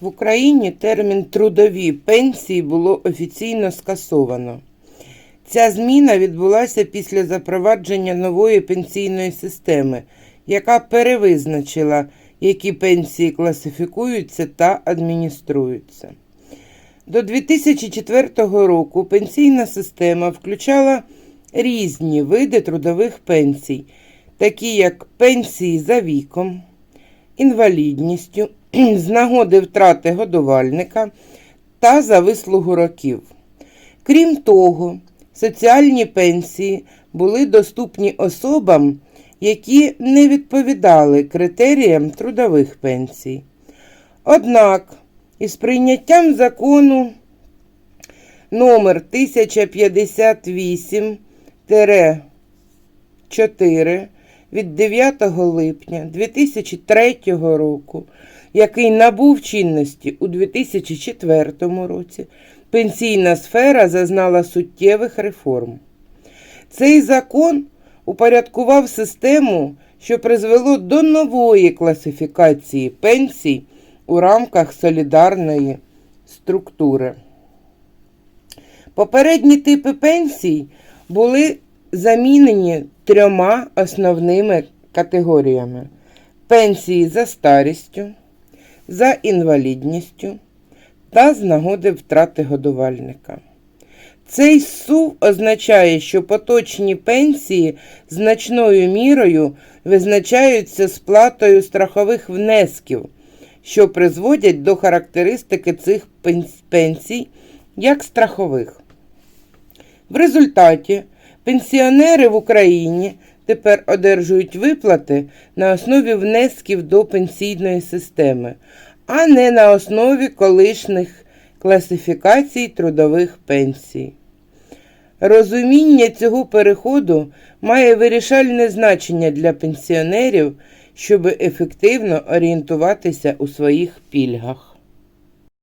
В Україні термін трудові пенсії було офіційно скасовано. Ця зміна відбулася після запровадження нової пенсійної системи, яка перевизначила, які пенсії класифікуються та адмініструються. До 2004 року пенсійна система включала різні види трудових пенсій, такі як пенсії за віком, інвалідністю, з нагоди втрати годувальника та за вислугу років. Крім того, соціальні пенсії були доступні особам, які не відповідали критеріям трудових пенсій. Однак, із прийняттям закону номер 1058 4 від 9 липня 2003 року, який набув чинності у 2004 році, пенсійна сфера зазнала суттєвих реформ. Цей закон упорядкував систему, що призвело до нової класифікації пенсій у рамках солідарної структури. Попередні типи пенсій були замінені трьома основними категоріями: пенсії за старістю, за інвалідністю та з нагоди втрати годувальника. Цей сув означає, що поточні пенсії значною мірою визначаються сплатою страхових внесків, що призводять до характеристики цих пенсій як страхових. В результаті пенсіонери в Україні тепер одержують виплати на основі внесків до пенсійної системи, а не на основі колишніх класифікацій трудових пенсій. Розуміння цього переходу має вирішальне значення для пенсіонерів, щоб ефективно орієнтуватися у своїх пільгах.